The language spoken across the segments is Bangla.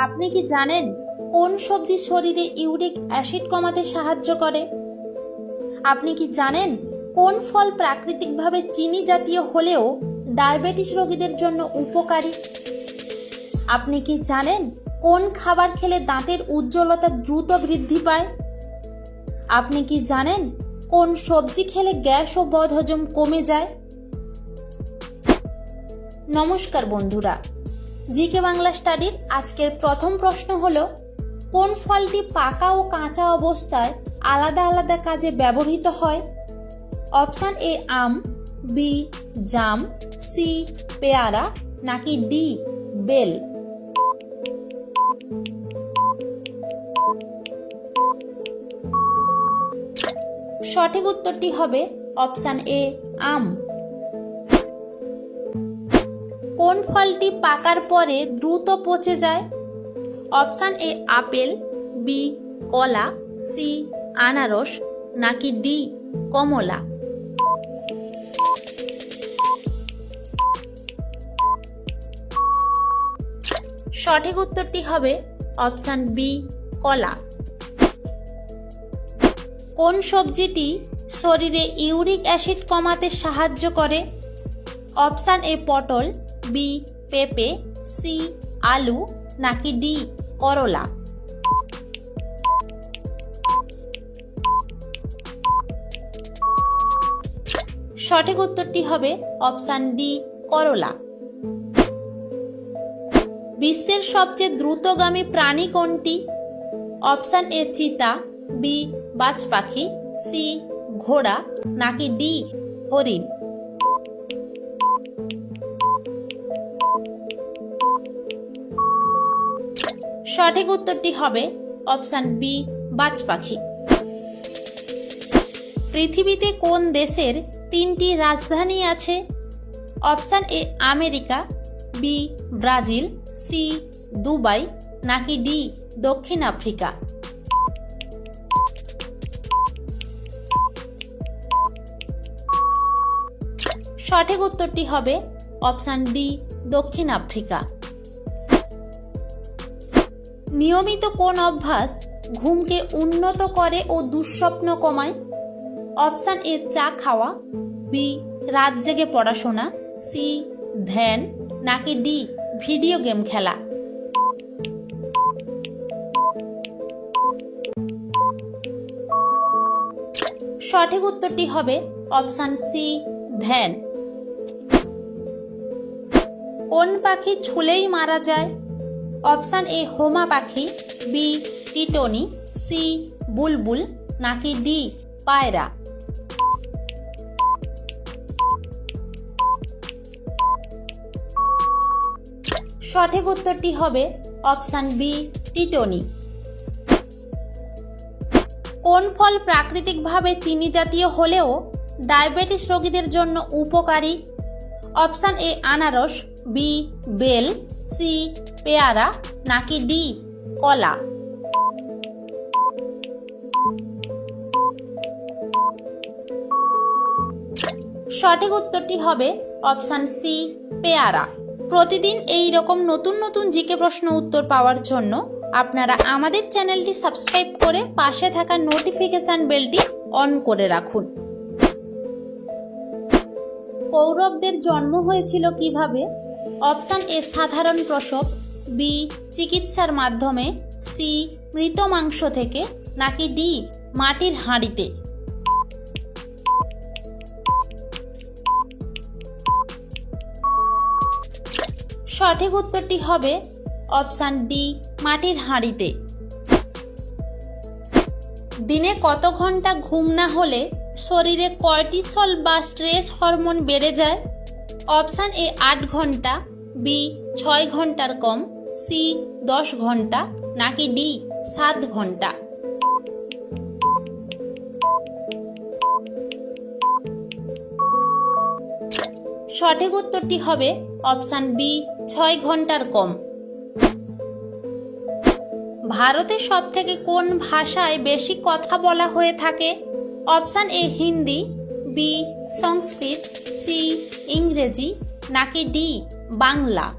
আপনি কি জানেন কোন সবজি শরীরে ইউরিক অ্যাসিড কমাতে সাহায্য করে? আপনি কি জানেন কোন ফল প্রাকৃতিকভাবে চিনি জাতীয় হলেও ডায়াবেটিস রোগীদের জন্য উপকারী? আপনি কি জানেন কোন খাবার খেলে দাঁতের উজ্জ্বলতা দ্রুত বৃদ্ধি পায়? আপনি কি জানেন কোন সবজি খেলে গ্যাস ও বদহজম কমে যায়? নমস্কার বন্ধুরা জিকে বাংলা স্টাডির আজকের প্রথম প্রশ্ন হল, কোন ফলটি পাকা ও কাঁচা অবস্থায় আলাদা আলাদা কাজে ব্যবহৃত হয়? অপশান এ আম, বি জাম, সি পেয়ারা, নাকি ডি বেল? সঠিক উত্তরটি হবে অপশান এ আম। কোন ফলটি পাকার পরে দ্রুত পচে যায়? অপশান এ আপেল বি কলা সি আনারস, নাকি ডি কমলা? সঠিক উত্তরটি হবে অপশান বি কলা। কোন সবজিটি শরীরে ইউরিক অ্যাসিড কমাতে সাহায্য করে? অপশান এ পটল বি পেঁপে সি আলু নাকি ডি করলা সঠিক উত্তরটি হবে অপশান ডি করলা বিশ্বের সবচেয়ে দ্রুতগামী প্রাণী কোনটি? অপশান এ, চিতা, বি বাজ পাখি সি, ঘোড়া, নাকি ডি, হরিণ? সঠিক উত্তরটি হবে অপশান বি, বাজ পাখি। পৃথিবীতে কোন দেশের তিনটি রাজধানী আছে? Option A, America, B, Brazil, C, Dubai, নাকি ডি, দক্ষিণ আফ্রিকা? সঠিক উত্তরটি হবে অপশান ডি, দক্ষিণ আফ্রিকা। নিয়মিত কোন অভ্যাস ঘুমকে উন্নত করে ও দুঃস্বপ্ন কমায়? অপশান এ, চা খাওয়া, বি, রাত জেগে পড়াশোনা, সি, ধ্যান, নাকি ডি, ভিডিও গেম খেলা? সঠিক উত্তরটি হবে অপশান সি, ধ্যান। কোন পাখি ছুলেই মারা যায়? অপশান এ হোমা পাখি, বি টিটনি, সি বুলবুল, নাকি ডি পায়রা? সঠিক উত্তরটি হবে অপশান বি টিটনি। কোন ফল প্রাকৃতিকভাবে চিনি জাতীয় হলেও ডায়াবেটিস রোগীদের জন্য উপকারী? অপশান এ আনারস, বি বেল সি, পেয়ারা, নাকি ডি, কলা? সঠিক উত্তরটি হবে অপশান সি, পেয়ারা। প্রতিদিন এই রকম নতুন নতুন জিকে প্রশ্ন উত্তর পাওয়ার জন্য আপনারা আমাদের চ্যানেলটি সাবস্ক্রাইব করে পাশে থাকা নোটিফিকেশন বেলটি অন করে রাখুন। কৌরবদের জন্ম হয়েছিল কীভাবে? অপশান এ, সাধারণ প্রসব, বি, চিকিৎসার মাধ্যমে, সি, মৃত মাংস থেকে, নাকি ডি, মাটির হাঁড়িতে। সঠিক উত্তরটি হবে অপশান ডি, মাটির হাঁড়িতে। দিনে কত ঘণ্টা ঘুম না হলে শরীরে কর্টিসল বা স্ট্রেস হরমোন বেড়ে যায়? অপশান এ, আট ঘণ্টা বি ছয় ঘণ্টার কম সি দশ ঘণ্টা, নাকি ডি সাত ঘণ্টা? সঠিক উত্তরটি হবে অপশান বি ছয় ঘণ্টার কম। ভারতে সব থেকে কোন ভাষায় বেশি কথা বলা হয়ে থাকে? Option A Hindi B Sanskrit C ইংরেজি, নাকি ডি বাংলা।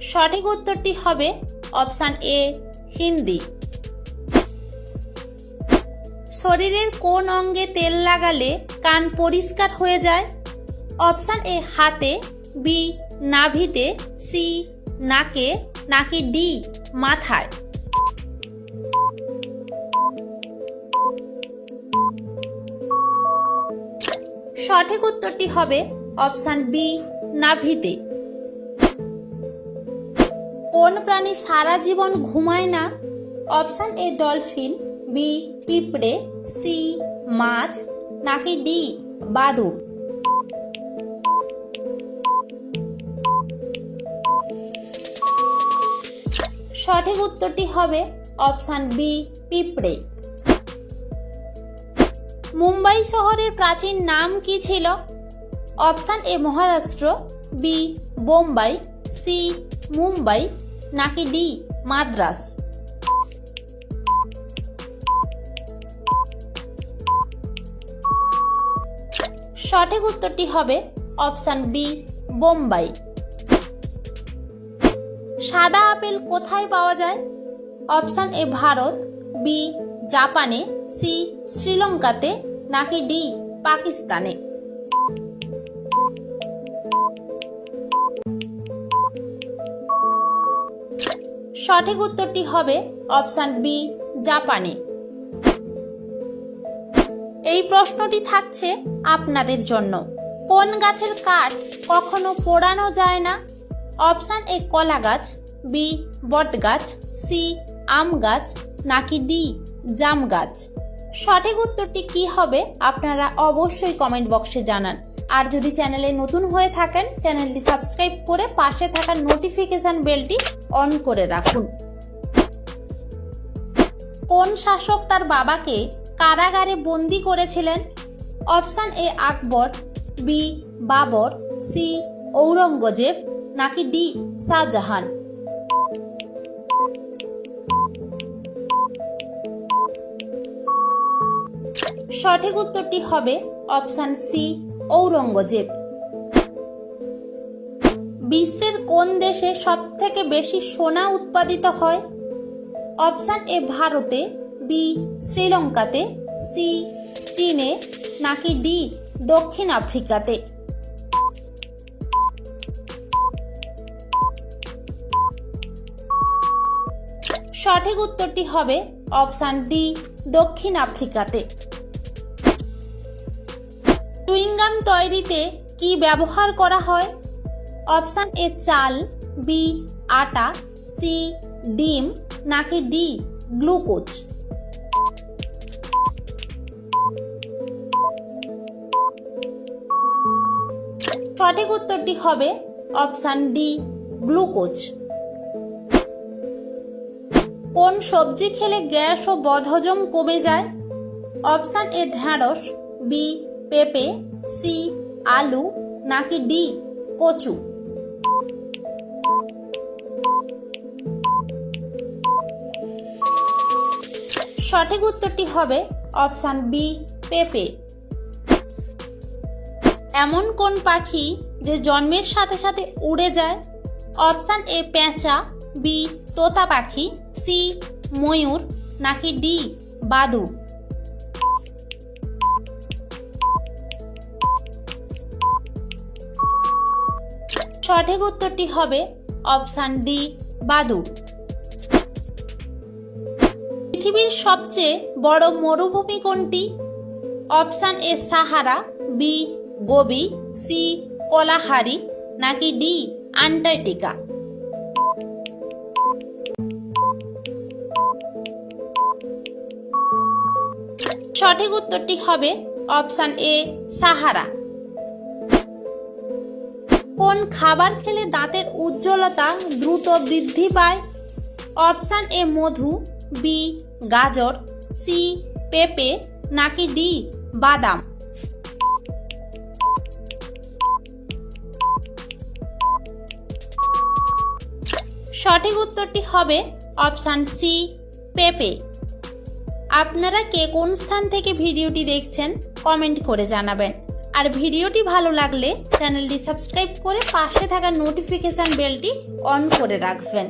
সঠিক উত্তরটি হবে অপশান এ, হিন্দি। শরীরের কোন অঙ্গে তেল লাগালে কান পরিষ্কার হয়ে যায়? অপশান এ, হাতে, বি, নাভিতে, সি, নাকে, নাকি ডি, মাথায়? সঠিক উত্তরটি হবে অপশান বি, নাভিতে। কোন প্রাণী সারা জীবন ঘুমায় না? অপশান এ, ডলফিন, বি, পিঁপড়ে, সি, মাছ, নাকি ডি, বাদুড়। সঠিক উত্তরটি হবে অপশান বি, পিঁপড়ে। মুম্বাই শহরের প্রাচীন নাম কি ছিল? Option A Maharashtra, B, Bombay, C, Mumbai, নাকি ডি, মাদ্রাস? সঠিক উত্তরটি হবে অপশান বি, বোম্বাই। সাদা আপেল কোথায় পাওয়া যায়? অপশান এ ভারত, বি, জাপানে সি শ্রীলঙ্কাতে নাকি ডি পাকিস্তানে? সঠিক উত্তরটি হবে অপশান বি, জাপানে। এই প্রশ্নটি থাকছে আপনাদের জন্য। কোন গাছের কাঠ কখনো পোড়ানো যায় না? অপশান এ কলা গাছ, বি বট গাছ সি আম গাছ, নাকি ডি জাম গাছ? সঠিক উত্তরটি কি হবে আপনারা অবশ্যই কমেন্ট বক্সে জানান। আর যদি চ্যানেলে নতুন হয়ে থাকেন চ্যানেলটি সাবস্ক্রাইব করে পাশে থাকা নোটিফিকেশন বেলটি অন করে রাখুন। কোন শাসক তার বাবাকে কারাগারে বন্দি করেছিলেন? Option A Akbar, B Babur, C Aurangzeb, নাকি ডি শাহজাহান? সঠিক উত্তরটি হবে অপশান সি, ঔরঙ্গজেব। বিশ্বের কোন দেশে সব থেকে বেশি সোনা উৎপাদিত হয়? অপশান এ, ভারতে, বি, শ্রীলঙ্কাতে, সি, চীনে, নাকি ডি, দক্ষিণ আফ্রিকাতে? সঠিক উত্তরটি হবে অপশান ডি, দক্ষিণ আফ্রিকাতে। চুইংগাম তৈরিতে কি ব্যবহার করা হয়? অপশান এ চাল, বি আটা, সি ডিম, নাকি ডি গ্লুকোজ? সঠিক উত্তরটি হবে অপশান ডি, গ্লুকোজ। কোন সবজি খেলে গ্যাস ও বদহজম কমে যায়? অপশান এ ঢ্যাঁড়স, বি পেঁপে সি আলু, নাকি ডি কচু? সঠিক উত্তরটি হবে অপশান বি, পেঁপে। এমন কোন পাখি যে জন্মের সাথে সাথে উড়ে যায়? অপশান এ, পেঁচা, বি, তোতা পাখি, সি, ময়ূর, নাকি ডি, বাদুড়? সঠিক উত্তরটি হবে অপশান ডি, বাদুড়। পৃথিবীর সবচেয়ে বড় মরুভূমি কোনটি? Option A, Sahara, B, Gobi, C, Kalahari, নাকি ডি, আন্টার্কটিকা। সঠিক উত্তরটি হবে অপশান এ, সাহারা। কোন খাবার খেলে দাঁতের উজ্জ্বলতা দ্রুত বৃদ্ধি পায়। অপশান এ মধু, বি গাজর, সি পেঁপে, নাকি ডি বাদাম। সঠিক উত্তরটি হবে অপশান সি, পেঁপে। আপনারা কে কোন স্থান থেকে ভিডিওটি দেখছেন, কমেন্ট করে জানাবেন। আর ভিডিওটি ভালো লাগলে চ্যানেলটি সাবস্ক্রাইব করে পাশে থাকা নোটিফিকেশান বেলটি অন করে রাখবেন।